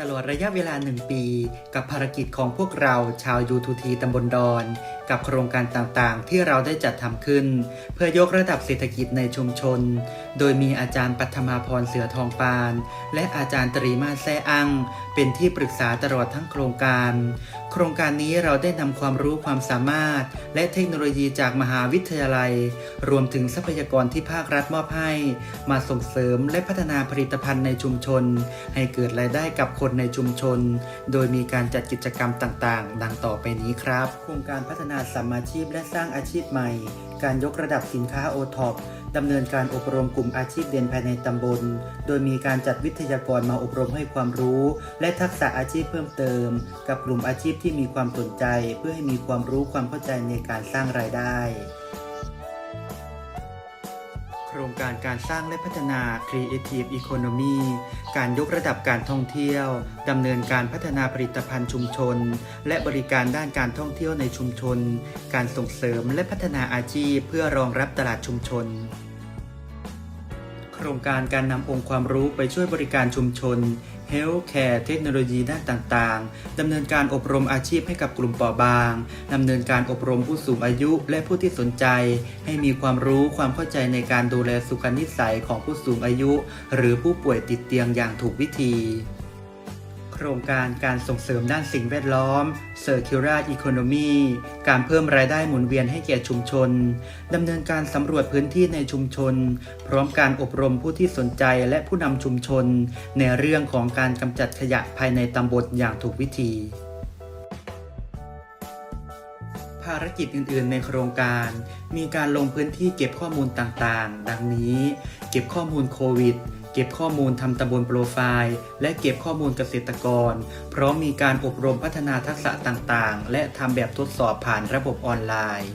ตลอดระยะเวลาหนึ่งปี กับภารกิจของพวกเราชาวยูทูทีตำบลดอน กับโครงการต่างๆ ที่เราได้จัดทำขึ้น เพื่อยกระดับเศรษฐกิจในชุมชน โดยมีอาจารย์ปัทมาพรเสือทองปาน และอาจารย์ตรีมาแซ่อัง เป็นที่ปรึกษาตลอดทั้งโครงการ ครงการนี้เราได้นำความรู้ความสามารถ และเทคโนโลยีจากมหาวิทยาลัย รวมถึงทรัพยากรที่ภาครัฐมอบให้ มาส่งเสริมและพัฒนาผลิตภัณฑ์ในชุมชน ให้เกิดรายได้กับคนในชุมชน โดยมีการจัดกิจกรรมต่างๆ ดังต่อไปนี้ครับ โครงการพัฒนาสัมมาชีพและสร้างอาชีพใหม่การยกระดับสินค้าโอท็อปดำเนินการอบรมกลุ่มอาชีพเด่นภายในตำบล โดยมีการจัดวิทยากรมาอบรมให้ความรู้ และทักษะอาชีพเพิ่มเติม กับกลุ่มอาชีพที่มีความสนใจ เพื่อให้มีความรู้ความเข้าใจในการสร้างรายได้ รงการการสร้างและพัฒนา Creative Economy การยกระดับการท่องเที่ยว ดำเนินการพัฒนาผลิตภัณฑ์ชุมชน และบริการด้านการท่องเที่ยวในชุมชน การส่งเสริมและพัฒนาอาชีพเพื่อรองรับตลาดชุมชน โครงการการนำองค์ความรู้ไปช่วยบริการชุมชน Healthcare เทคโนโลยีด้านต่างๆ ดำเนินการอบรมอาชีพให้กับกลุ่มเปราะบาง ดำเนินการอบรมผู้สูงอายุและผู้ที่สนใจ ให้มีความรู้ความเข้าใจในการดูแลสุขนิสัยของผู้สูงอายุ หรือผู้ป่วยติดเตียงอย่างถูกวิธี โครงการการส่งเสริมด้านสิ่งแวดล้อม Circular Economy การเพิ่มรายได้หมุนเวียนให้แก่ชุมชนดำเนินการสำรวจพื้นที่ในชุมชน พร้อมการอบรมผู้ที่สนใจและผู้นำชุมชน ในเรื่องของการกำจัดขยะภายในตำบลอย่างถูกวิธี ภารกิจอื่น ๆ ในโครงการ มีการลงพื้นที่เก็บข้อมูลต่าง ๆ ดังนี้ เก็บข้อมูลโควิด เก็บข้อมูลทำตำบลโปรไฟล์ และเก็บข้อมูลเกษตรกร พร้อมมีการอบรมพัฒนาทักษะต่างๆ และทำแบบทดสอบผ่านระบบออนไลน์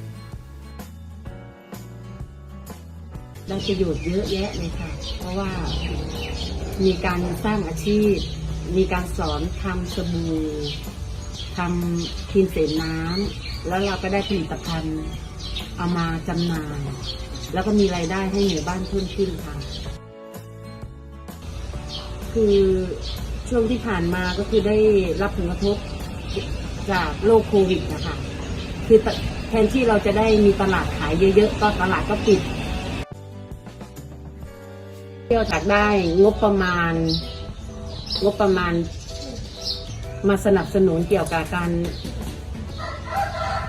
ได้ประโยชน์เยอะแยะเลยค่ะ เพราะว่ามีการสร้างอาชีพ มีการสอนทำสบู่ทำครีมเสนน้ำแล้วเราก็ได้ผลิตภัณฑ์เอามาจำหน่าย แล้วก็มีรายได้ให้หมู่บ้านเพิ่มขึ้นค่ะ คือช่วงที่ผ่านมาก็คือได้รับผลกระทบจากโรคโควิดนะคะคือแทนที่เราจะได้มีตลาดขายเยอะๆก็ตลาดก็ปิดเที่ยวจากได้งบประมาณ งบประมาณ มาสนับสนุนเกี่ยวกับการ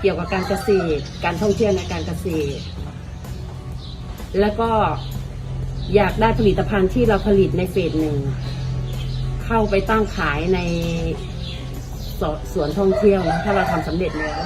เกี่ยวกับการเกษตร การท่องเที่ยวในการเกษตร แล้วก็ อยากได้ผลิตภัณฑ์ที่เราผลิตในเฟสหนึ่ง เข้าไปตั้งขายในสสวนท่องเที่ยวนะถ้าเราทำสำเร็จแล้ว